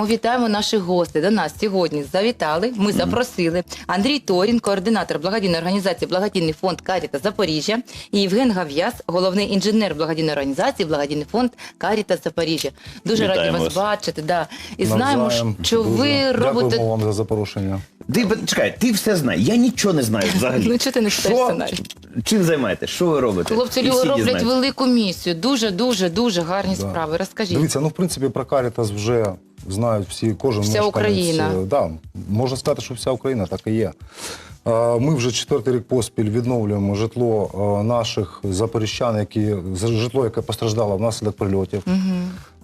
Ми вітаємо наших гостей. До нас сьогодні завітали. Ми запросили Андрій Торін, координатор благодійної організації Благодійний фонд Каріта Запоріжжя, і Євген Гав'яс, головний інженер благодійної організації Благодійний фонд Каріта Запоріжжя. Дуже раді вас вас. бачити. Да. І знаємо, Навзаєм. що ви робите. Дякуємо вам за запрошення. Ти б- чекай, ти все знаєш. Я нічого не знаю взагалі. Ну, чого ти не читаєш Що- сценарій? Чим займаєтесь? Що ви робите? Хлопці І всі роблять дізнаються. велику місію. Дуже, дуже, дуже гарні Да. справи. Розкажіть. Дивіться, ну в принципі про Карітас вже знають всі, кожен Вся мешканець. Україна. Е, Да, можна сказати, що вся Україна так і є. Е, Ми вже четвертий рік поспіль відновлюємо житло е, наших запоріжчан, які з- житло, яке постраждало внаслідок прильотів.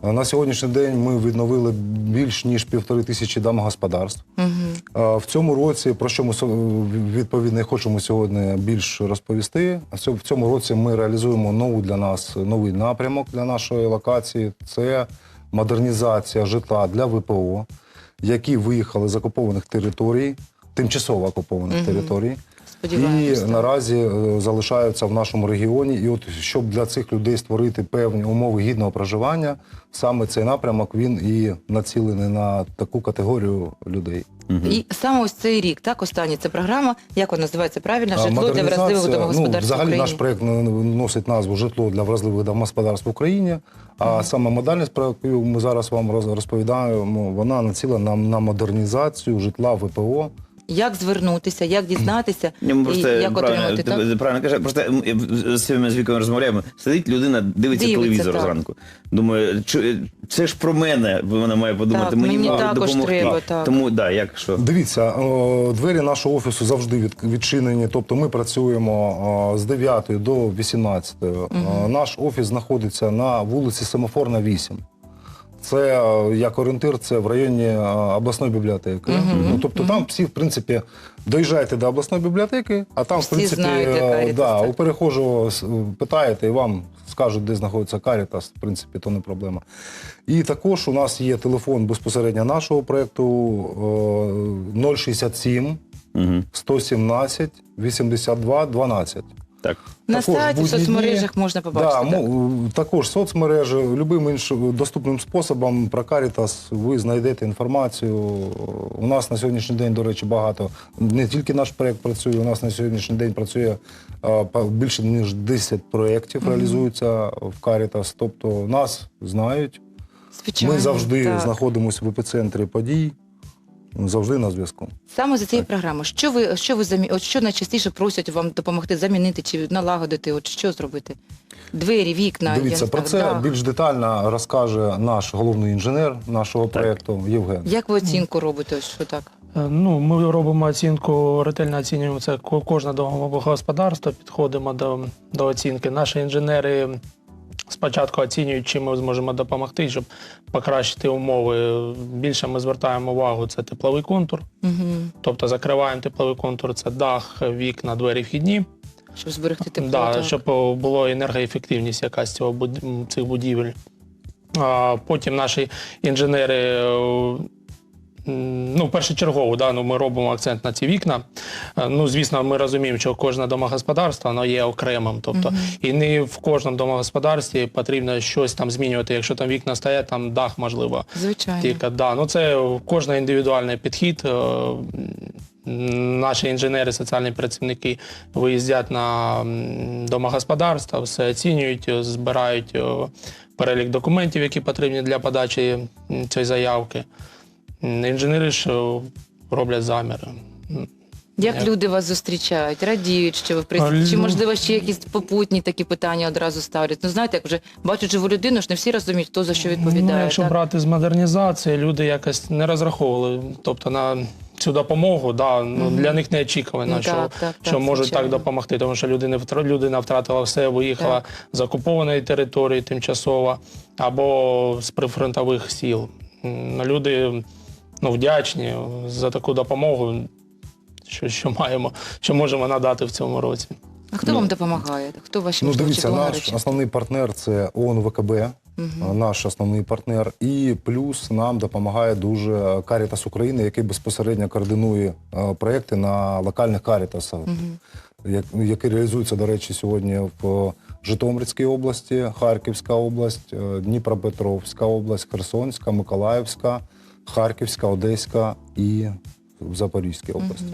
Е, На сьогоднішній день ми відновили більш ніж півтори тисячі домогосподарств. Е, В цьому році, про що ми со- відповідно і хочемо сьогодні більш розповісти. В цьому році ми реалізуємо нову для нас новий напрямок для нашої локації. Це модернізація житла для ВПО, які виїхали з окупованих територій, тимчасово окупованих територій. Сподіваємось, І наразі е, залишаються в нашому регіоні. І от щоб для цих людей створити певні умови гідного проживання, саме цей напрямок він і націлений на таку категорію людей. І саме ось цей рік, так, останній це програма, як вона називається правильно, житло для вразливих домогосподарств ну, взагалі України. наш проект носить назву Житло для вразливих домогосподарств в Україні. А саме модальність, про яку ми зараз вам розповідаємо, вона націлена на, на модернізацію житла ВПО. Як звернутися, як дізнатися Ні, ми і просто як правильно, отримати ти так? правильно каже. Просто м, з цими з віком розмовляємо. Сидить людина, дивиться, Дивиться, телевізор так. зранку. Думаю, чу- це ж про мене. Вона має подумати. Так, мені мабуть, також допомогти. треба, так. Тому да, як що. Дивіться, о, двері нашого офісу завжди від, відчинені. Тобто ми працюємо о, з 9 до 18. О, Наш офіс знаходиться на вулиці Семафорна 8. Це як орієнтир, це в районі обласної бібліотеки. Ну, тобто там всі, в принципі, доїжджаєте до обласної бібліотеки, а там, Всі в принципі, знають, де е, да, у перехожого питаєте і вам скажуть, де знаходиться Карітас, в принципі, то не проблема. І також у нас є телефон безпосередньо нашого проєкту е, 067 Угу. 117 82 12. Так. На Також сайті, в соцмережах дні. можна побачити. Да, так. мо- також соцмережі, любим іншим доступним способом про Карітас ви знайдете інформацію. У нас на сьогоднішній день, до речі, багато. Не тільки наш проєкт працює, у нас на сьогоднішній день працює а, більше ніж 10 проєктів реалізуються в Карітас. Тобто нас знають. Звичайно, Ми завжди так. знаходимося в епіцентрі подій, завжди на зв'язку. Саме за цією програмою. Що ви що ви замі... от що найчастіше просять вам допомогти замінити чи налагодити? От що зробити? Двері, вікна, я Дивіться, не про знаю, це дах. більш детально розкаже наш головний інженер нашого проєкту Євген. Як ви оцінку робите? Ось Що так? Е, Ну, ми робимо оцінку, ретельно оцінюємо це ко- кожне домогосподарство, підходимо до, до оцінки. Наші інженери спочатку оцінюють, чим ми зможемо допомогти, щоб покращити умови. Більше ми звертаємо увагу це тепловий контур, Угу. тобто закриваємо тепловий контур, це дах, вікна, двері вхідні. Щоб зберегти тепло. Да, так. щоб була енергоефективність якась цього цих будівель. А, потім наші інженери. Ну, першочергово, да, ну, ми робимо акцент на ці вікна. Е, Ну, звісно, ми розуміємо, що кожне домогосподарство воно є окремим. Тобто, і не в кожному домогосподарстві потрібно щось там змінювати. Якщо там вікна стоять, там дах можливо. Звичайно. Тільки, да. ну, це кожен індивідуальний підхід. Е, Наші інженери, соціальні працівники виїздять на домогосподарства, все оцінюють, збирають е, перелік документів, які потрібні для подачі цієї заявки. Інженери е, роблять заміри. Як Як? люди вас зустрічають, радіють, що ви прийшли? Чи можливо ще якісь попутні такі питання одразу ставлять? Ну знаєте, як вже бачать живу людину, ж не всі розуміють, хто за що відповідає. Ну, якщо так? брати з модернізації, люди якось не розраховували. Тобто на цю допомогу, да, ну, для них не очікувано, Ну, що, так, так, що так, можуть звичайно. так допомогти. Тому що людина, людина втратила все, виїхала Так. з окупованої території тимчасово або з прифронтових сіл. Люди ну, вдячні за таку допомогу, що, що маємо, що можемо надати в цьому році. А хто вам допомагає? Хто ваші Ну, дивіться, наш основний партнер це ООН ВКБ, наш основний партнер. І плюс нам допомагає дуже Caritas України, який безпосередньо координує е, проекти на локальних Карітасах, як- які реалізуються, до речі, сьогодні в Житомирській області, Харківська область, е, Дніпропетровська область, Херсонська, Миколаївська. Харківська, Одеська і в Запорізькій області.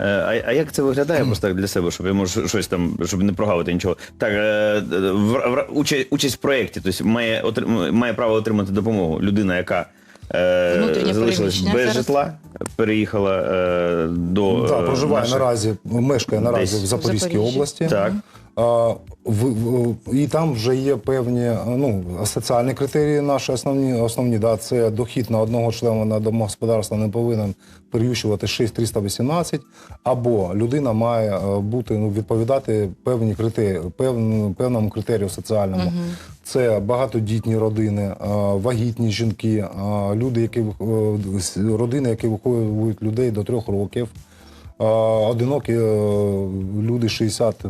Е, А, а як це виглядає просто так для себе, щоб я можу щось там, щоб не прогавити нічого? Так, е, в, в, участь, участь в проєкті, тобто має, має право отримати допомогу людина, яка е, залишилась без зараз. житла, переїхала е, до Так, е, проживає наших- наразі, мешкає наразі Десь. в Запорізькій Запоріжжі. області. Так. В, в, і там вже є певні ну, соціальні критерії наші основні. основні да, це дохід на одного члена на домогосподарства не повинен перевищувати 6,318, або людина має е, бути, ну, відповідати певні критерії, пев, певному критерію соціальному. Це багатодітні родини, е, вагітні жінки, е, люди, які родини, які виховують людей до трьох років. Е, Одинокі е, люди 60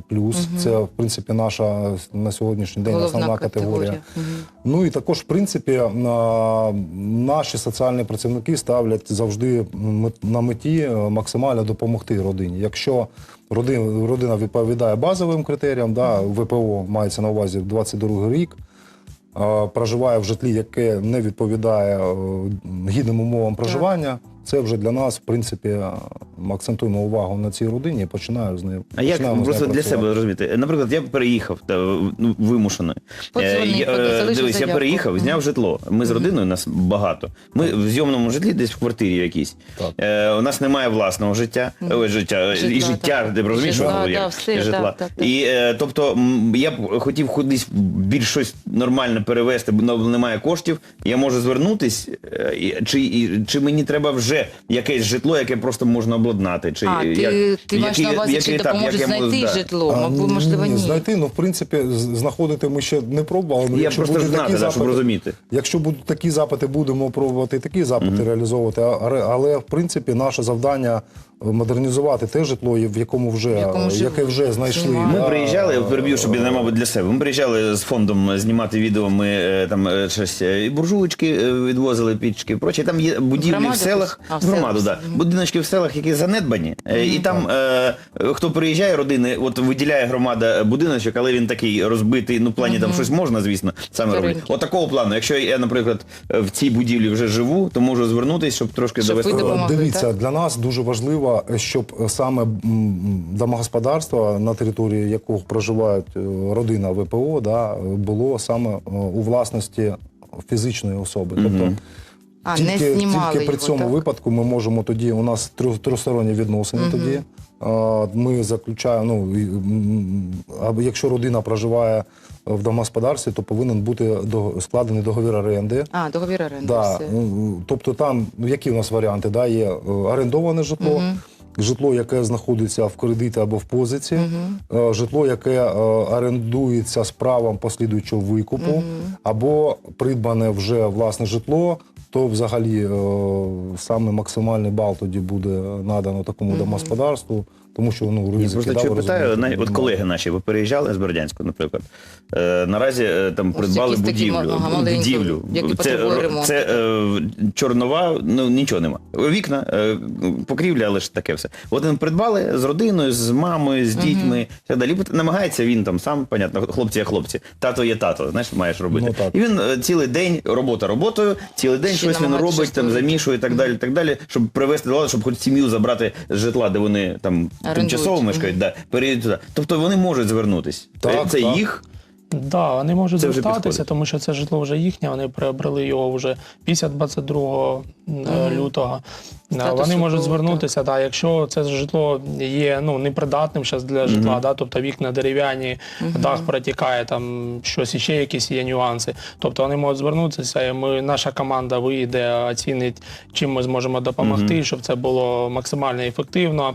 Це, в принципі, наша на сьогоднішній день Головна основна категорія. категорія. Ну і також, в принципі, наші соціальні працівники ставлять завжди на меті е, максимально допомогти родині. Якщо родина, родина відповідає базовим критеріям, да, ВПО мається на увазі 22 рік. е, Проживає в житлі, яке не відповідає е, гідним умовам проживання. Це вже для нас, в принципі, е, ми акцентуємо увагу на цій родині і починаю з нею. А як просто нею для працювати. себе розуміти? Наприклад, я переїхав та ну вимушено. Е, я, е, Дивись, я переїхав, зняв житло. Ми з родиною нас багато. Ми в зйомному житлі, десь в квартирі якійсь. Е, у нас немає власного життя, ой, життя і життя. так. Ти розумієш, Житла, що да, як? все, житла. так, так, так. І е, тобто я б хотів кудись більш щось нормальне перевезти, бо немає коштів. Я можу звернутись, чи, чи мені треба вже якесь житло, яке просто можна обладнати? Чи А, ти, як- ти маєш на увазі, чи допоможуть знайти да. житло? А, Мабуть, можливо, ні. Знайти, ну в принципі, знаходити ми ще не пробували. Ну, Я якщо просто будуть знати, такі да, щоб запити- розуміти. Якщо будуть такі запити, будемо пробувати такі запити реалізовувати. А- Але, але в принципі наше завдання модернізувати те житло, в якому вже В якому живуть, яке вже знайшли. Ми да, приїжджали, я переб'ю, щоб я, мабуть, для себе. Ми приїжджали з фондом знімати відео, ми е, там е, щось е, і буржуйки е, відвозили, пічки, проче. Там є будівлі в селах. А, в громаду, да. будиночки в селах, які занедбані. Е, І там е, хто приїжджає, родини, от виділяє громада будиночок, але він такий розбитий, ну в плані там щось можна, звісно, саме робити. От такого плану. Якщо я, наприклад, в цій будівлі вже живу, то можу звернутися, щоб трошки Щоб довести. допомогли. Дивіться, так? для нас дуже важливо, щоб саме домогосподарство, на території якого проживають е, родина ВПО, да, було саме е, у власності фізичної особи. Тобто А, тільки, не знімали тільки при його, цьому так? випадку ми можемо тоді, у нас трьох- трьохсторонні відносини тоді. Ми заключаємо, ну, якщо родина проживає в домогосподарстві, то повинен бути складений договір оренди. А, договір оренди. Да, все. тобто там, ну, які у нас варіанти? Да? Є е, орендоване житло, житло, яке знаходиться в кредиті або в позиці, угу. житло, яке е, орендується з правом послідуючого викупу, або придбане вже власне житло, то взагалі е, саме максимальний бал тоді буде надано такому домогосподарству, тому що ну, Ні, просто що питаю, розумієте, на- от колеги наші, ви переїжджали з Бердянську, наприклад. Е, наразі е, там Ось придбали якісь такі будівлю. будівлю. які це це е, чорнова, ну нічого нема. Вікна, е, покрівля, але ж таке все. От вони придбали з родиною, з мамою, з дітьми і так далі. Намагається він там сам, понятно, хлопці є хлопці, тато є тато, знаєш, маєш робити. Ну, так. І він е, цілий день, робота роботою, цілий день Ще щось він робить, там замішує і так далі, так далі, щоб привести до ладу, щоб хоч сім'ю забрати з житла, де вони там. Тимчасово мешкають, да, перейдуть туди. Тобто вони можуть звернутись. Так, це так. їх. Да, вони можуть Це звертатися, тому що це житло вже їхнє. Вони приобрели його вже після 22 е, лютого. Да, Статус вони можуть звернутися, да, якщо це житло є ну непридатним зараз для житла, да, тобто вікна дерев'яні, дах протікає, там щось іще якісь є нюанси. Тобто вони можуть звернутися, і ми, наша команда вийде, оцінить, чим ми зможемо допомогти, щоб це було максимально ефективно.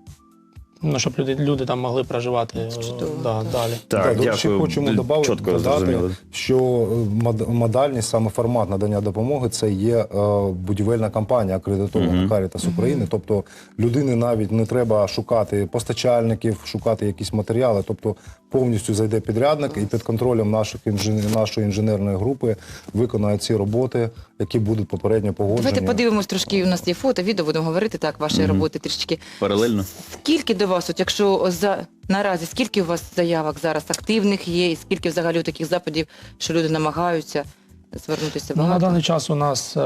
Ну, щоб люди, люди там могли проживати е, Чудово, да, далі. Так, Да, дякую. хочемо добавити, Чітко додати, зрозуміло. що е, модальність, саме формат надання допомоги, це є е, будівельна компанія, акредитована Caritas України. Тобто людини навіть не треба шукати постачальників, шукати якісь матеріали. Тобто повністю зайде підрядник і під контролем наших інженер, нашої інженерної групи виконає ці роботи, які будуть попередньо погоджені. Давайте подивимось трошки. У нас є фото, відео будемо говорити так, вашої роботи трішечки. Паралельно. Скільки до вас, от якщо за наразі, скільки у вас заявок зараз активних є, і скільки взагалі таких запитів, що люди намагаються? звернутися Ну, на даний час у нас е,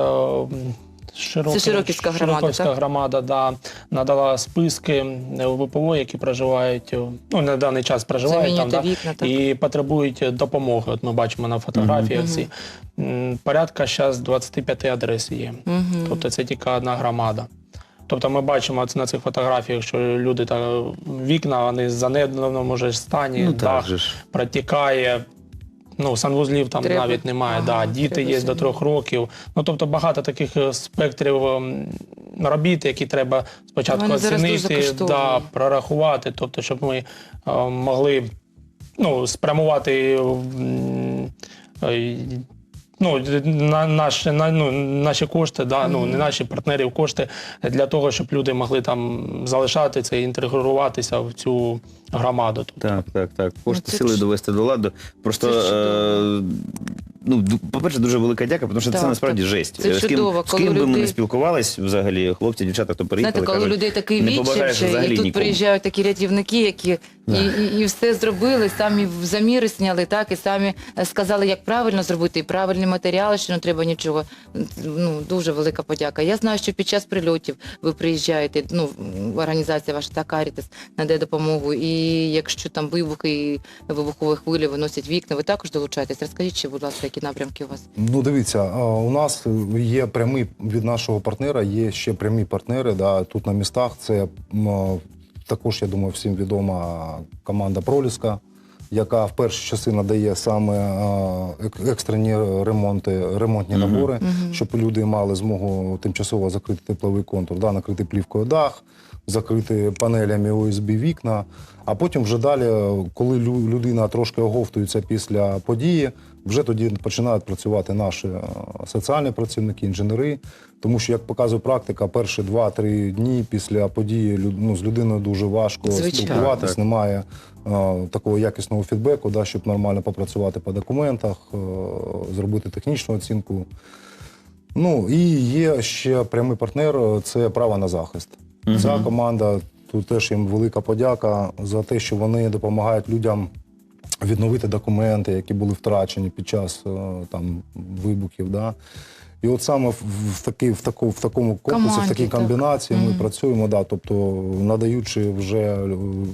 Широка, Це Широківська громада, Широківська так? громада да, надала списки ВПО, які проживають, е, ну, на даний час проживають там, да, вікна, так? і потребують допомоги. От ми бачимо на фотографіях. ці. М, Порядка зараз 25 адрес є. Тобто це тільки одна громада. Тобто ми бачимо на цих фотографіях, що люди там вікна, вони в занедбаному вже стані, Ну, дах же ж. протікає. Ну, санвузлів там Треба- навіть немає. Ага, да, діти треба є до трьох років. Ну тобто багато таких е, спектрів ем, робіт, які треба спочатку Вони оцінити, да, прорахувати, тобто, щоб ми е, могли ну, спрямувати. е, Ну, на наші, на, ну, наші кошти, да, ну, не наші партнерів кошти для того, щоб люди могли там залишатися і інтегруватися в цю громаду. Тобто, Так, так, так. Кошти Ну, це сили ж- довести до ладу. Просто, це чудово. е, ну, ду- по-перше, дуже велика дяка, тому що Так, це насправді так. жесть. Це з ким, чудово, з коли ким би ми не спілкувались взагалі, хлопці, дівчата, хто приїхали, Знаєте, коли у кажуть, людей такий не відчай, побажаєш вже, взагалі і тут нікому. приїжджають такі рятівники, які і, і, і все зробили, самі в заміри зняли, так, і самі е, сказали, як правильно зробити, і правильні матеріали, що не треба нічого. Ну, дуже велика подяка. Я знаю, що під час прильотів ви приїжджаєте, ну, організація ваша та Карітас надає допомогу, і якщо там вибухи і вибухові хвилі виносять вікна, ви також долучаєтесь. Розкажіть, ще, будь ласка, які напрямки у вас? Ну, дивіться, у нас є прямий від нашого партнера, є ще прямі партнери. Да, тут на містах. Це також, я думаю, всім відома команда Проліска, яка в перші часи надає саме екстрені ремонти, ремонтні набори, щоб люди мали змогу тимчасово закрити тепловий контур, да, накрити плівкою дах, закрити панелями ОСБ вікна. А потім вже далі, коли людина трошки оговтується після події, вже тоді починають працювати наші е, соціальні працівники, інженери. Тому що, як показує практика, перші 2-3 дні після події ну, з людиною дуже важко спілкуватись, немає е, такого якісного фідбеку, да, щоб нормально попрацювати по документах, е, зробити технічну оцінку. Ну і є ще прямий партнер це право на захист. Ця команда тут теж їм велика подяка за те, що вони допомагають людям відновити документи, які були втрачені під час е, там вибухів. Да. І от саме в, в, такий, в, таку, в такому Команді, в такій так. комбінації ми працюємо, да, тобто надаючи вже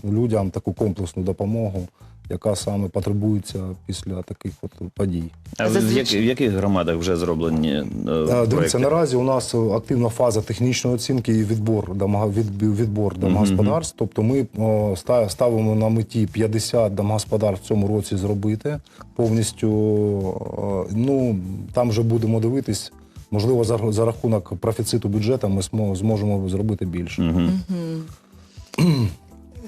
людям таку комплексну допомогу, яка саме потребується після таких от подій. А в, як- в яких громадах вже зроблені е, Е, Дивіться, проекти? наразі у нас активна фаза технічної оцінки і відбор відбор домогосподарств. Тобто ми о, ставимо на меті 50 домогосподарств в цьому році зробити повністю. е, Ну там вже будемо дивитись. Можливо, за, за рахунок профіциту бюджету ми смо- зможемо зробити більше.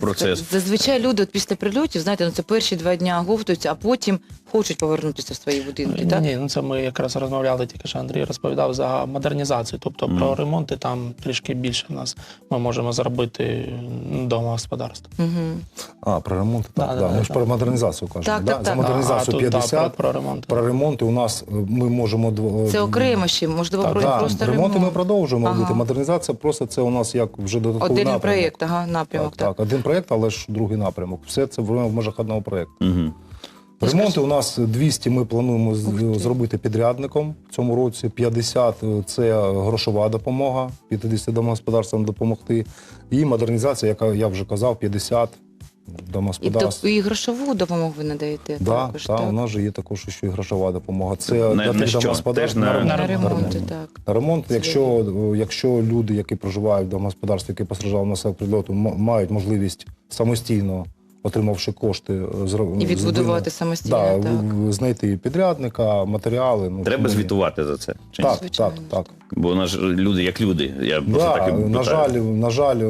Процес. Зазвичай люди от після прильотів, знаєте, ну це перші два дня говтуються, а потім хочуть повернутися в свої будинки. Так? Ні, ну це ми якраз розмовляли, тільки що Андрій розповідав за модернізацію. Тобто про ремонти там трішки більше в нас ми можемо зробити домогосподарство. Угу. А, про ремонт, так. Да, Да, да, Ми да, ж да. про модернізацію кажемо. Так, да? так, За так. модернізацію А, тут, да, 50. про- про ремонти. Про ремонти у нас е, ми можемо Це окремо ще, можливо, Так, про Так, просто ремонти ремонт. ми продовжуємо Ага. робити. Модернізація просто це у нас як вже додатковий Один напрямок. проєкт, ага, напрямок. Так, так, один проєкт, але ж другий напрямок. Все це в межах одного проєкту. Угу. Ремонти у нас 200 ми плануємо зробити підрядником в цьому році. 50 – це грошова допомога, 50 домогосподарствам допомогти. І модернізація, яка я вже казав, 50 І, домогосподарств. і грошову допомогу ви надаєте Да, також, та, так? у нас же є також ще і грошова допомога. Це На- для на тих що? домогосподарств Теж на- ремонт. На На ремонт. так. На ремонт, якщо, якщо люди, які проживають в домогосподарстві, які постраждали на селах прильоту, м- мають можливість самостійно, отримавши кошти, зро- І відбудувати самостійно, да, так. знайти підрядника, матеріали. Ну, Треба ну, звітувати за це. Чи ні? Так, так, Звичайно. так. Бо у нас ж люди як люди. Я просто Да, так і на жаль, на жаль,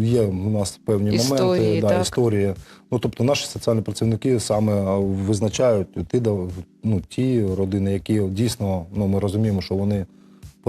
є у нас певні Історії, моменти, да, так. історії. Ну, тобто наші соціальні працівники саме визначають ті, ну, ті родини, які дійсно ну, ми розуміємо, що вони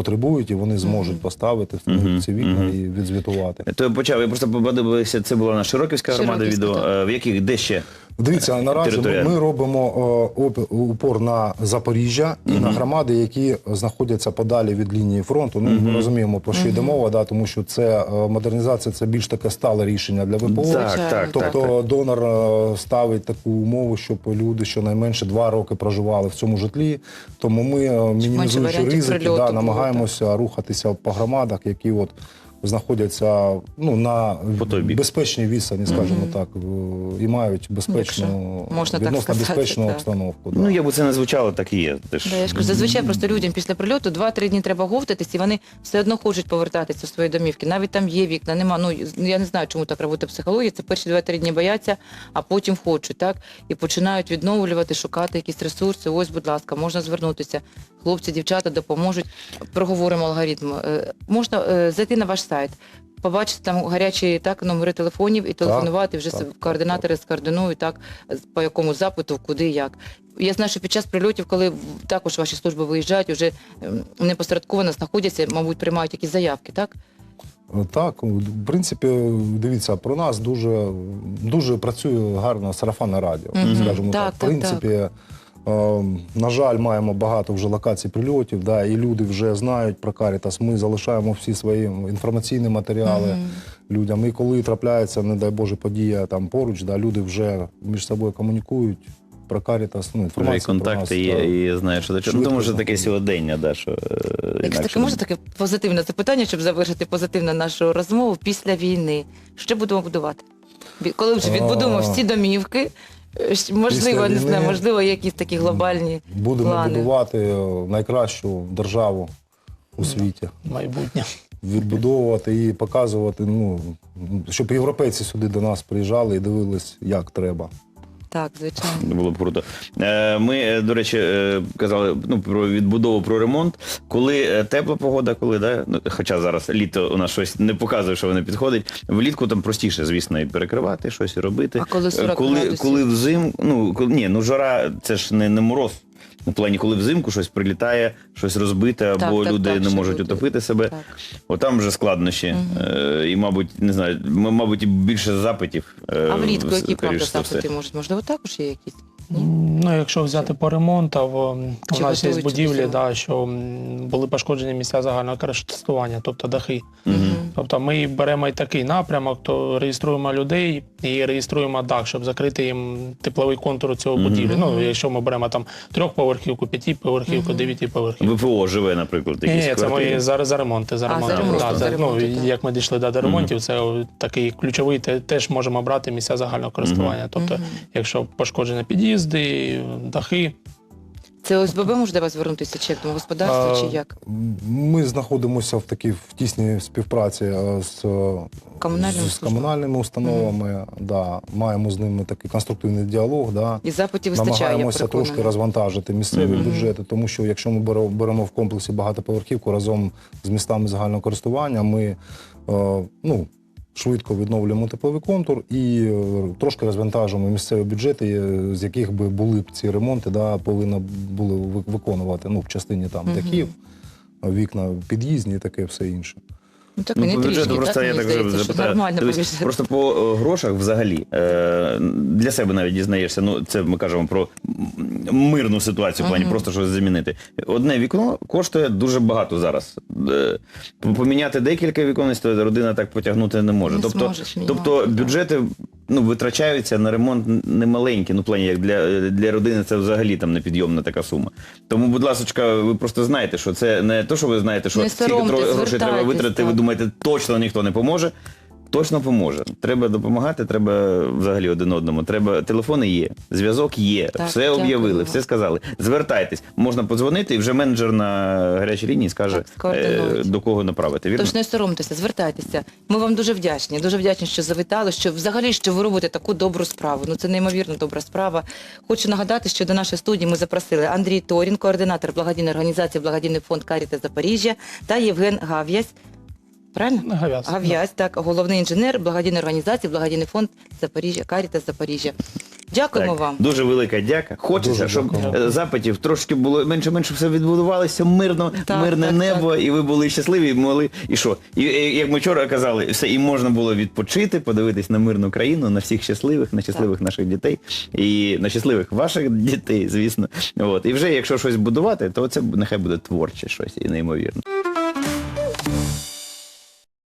потребують і вони зможуть поставити встановити ці вікна і відзвітувати. То я почав, я просто подивився, це була наша Широківська громада Широківська, відео. так. Е, В яких, де ще? Дивіться, наразі ми, ми робимо е, упор на Запоріжжя і на громади, які знаходяться подалі від лінії фронту. Ну ми розуміємо про що йде мова, да, тому що це е, модернізація, це більш таке стале рішення для ВПО. Так, так, так. Тобто донор е, ставить таку умову, щоб люди щонайменше два роки проживали в цьому житлі. Тому ми е, мінімізуючи ризики, да, було, намагаємося рухатися по громадах, які от знаходяться ну на безпечній відстані, скажімо так, е, і мають безпечну Якщо можна так сказати, безпечну так. обстановку. Да. Ну, як би це не звучало, так і є. Ти ж- Да, я ж кажу, зазвичай просто людям після прильоту 2-3 дні треба говтатись, і вони все одно хочуть повертатися в свої домівки. Навіть там є вікна, нема. Ну я не знаю, чому так робити психологія. Це перші 2-3 дні бояться, а потім хочуть, так? І починають відновлювати, шукати якісь ресурси. Ось, будь ласка, можна звернутися. Хлопці, дівчата допоможуть. Проговоримо алгоритм. Е, Можна е, зайти на ваш сайт. Побачити там гарячі так номери телефонів і телефонувати вже так, с- координатори скоординують так по якому запиту, куди як. Я знаю, що під час прильотів, коли також ваші служби виїжджають, вже ем, непосередковано знаходяться, мабуть, приймають якісь заявки, так? Е, Так, в принципі, дивіться, про нас дуже, дуже працює гарно сарафанне радіо. Мгм. Скажімо Так, так. В так, принципі, е, на жаль, маємо багато вже локацій прильотів, да, і люди вже знають про Карітас. Ми залишаємо всі свої інформаційні матеріали людям. І коли трапляється, не дай Боже, подія там поруч, да, люди вже між собою комунікують про Карітас. Ну, Вже і інформація про контакти нас, є, так. і знаєш, що. Ну, Швидко тому що таке сьогодення, да, що е, інакше таке можна таке позитивне запитання, щоб завершити позитивно нашу розмову після війни. Що будемо будувати? Коли вже відбудуємо всі домівки, можливо, не знаю, можливо, якісь такі глобальні Будемо плани. будувати найкращу державу у світі. майбутнє. відбудовувати і показувати, ну щоб європейці сюди до нас приїжджали і дивились, як треба. Так, звичайно. Було б круто. Е, Ми, е, до речі, е, казали ну, про відбудову, про ремонт. Коли тепла погода, коли, да? ну, хоча зараз літо у нас щось не показує, що воно підходить. Влітку там простіше, звісно, і перекривати щось і робити. А коли 40 Е, коли, градусів? коли взим, ну коли, ні, ну жара це ж не, не мороз. У плані, коли взимку щось прилітає, щось розбите, або Так, люди так, не можуть люди- утопити себе. Так. Отам вже складнощі. Е, і, мабуть, не знаю, мабуть, більше запитів. е, А влітку які правда запити можуть? Можливо, також є якісь? Ну, якщо взяти по ремонту, в, Чи у нас є готують будівлі, да, що м, були пошкоджені місця загального користування, тобто дахи. Тобто ми беремо і такий напрямок, то реєструємо людей і реєструємо дах, щоб закрити їм тепловий контур цього будівлі. Ну, якщо ми беремо там трьохповерхівку, п'ятиповерхівку, дев'ятиповерхівку. ВПО живе, наприклад, Ні, якісь ні, це квартири. ми за, за ремонти. За А, за ремонти. Да, за ремонти, ну, так. як ми дійшли до ремонтів, це такий ключовий, те- теж можемо брати місця загального користування. Тобто, якщо пошкоджені під'їзди, дахи, Це ОСББ може до вас звернутися, чи як домогосподарство, А, чи як? Ми знаходимося в такій в тісній співпраці е, з, е, Комунальними з службами. комунальними установами. Да, маємо з ними такий конструктивний діалог. Да. І запитів вистачає, я Намагаємося переконана. трошки розвантажити місцеві бюджети, тому що якщо ми беремо, беремо в комплексі багатоповерхівку разом з містами загального користування, ми е, ну, швидко відновлюємо тепловий контур і е, трошки розвантажуємо місцеві бюджети, е, з яких би були б ці ремонти, да, повинна були ви- виконувати ну, в частині там дахів, вікна під'їзні і таке все інше. Ну так Ну, по бюджету трішки, просто так, я так здається, що нормально бюджету. просто по е, грошах взагалі е, для себе навіть дізнаєшся. Ну це ми кажемо про мирну ситуацію, в плані просто щось замінити. Одне вікно коштує дуже багато зараз. Е, Поміняти декілька вікон, то родина так потягнути не може. Не тобто, зможеш тобто бюджети ну, витрачаються на ремонт немаленькі. Ну, в плані як для, для родини це взагалі там непідйомна така сума. Тому, будь ласка, ви просто знаєте, що це не то, що ви знаєте, що Не скільки грошей треба витратити, ви думаєте, точно ніхто не поможе. Точно поможе. Треба допомагати, треба взагалі один одному. Треба телефони є, зв'язок є, Так, все дякую об'явили, все сказали. Звертайтесь, можна подзвонити, і вже менеджер на гарячій лінії скаже, Так, скоординують. е, до кого направити. Вірно? Тож не соромтеся, звертайтеся. Ми вам дуже вдячні. Дуже вдячні, що завітали, що взагалі що ви робите таку добру справу. Ну це неймовірно добра справа. Хочу нагадати, що до нашої студії ми запросили Андрій Торін, координатор благодійної організації Благодійний фонд Каріта Запоріжжя та Євген Гав'язь. Правильно? Гав'яз, Гав'язь, так, головний інженер благодійної організації, благодійний фонд Запоріжжя, Каріта Запоріжжя. Дякуємо Так, вам. Дуже велика дяка. Хочеться, Дуже щоб дякую. е, запитів трошки було менше-менше все відбудувалося, мирно, Так, мирне так, небо, і ви були щасливі, і могли. І що? І, і, як ми вчора казали, все, і можна було відпочити, подивитись на мирну країну, на всіх щасливих, на щасливих наших дітей, і на щасливих ваших дітей, звісно. От. І вже якщо щось будувати, то це нехай буде творче щось і неймовірне.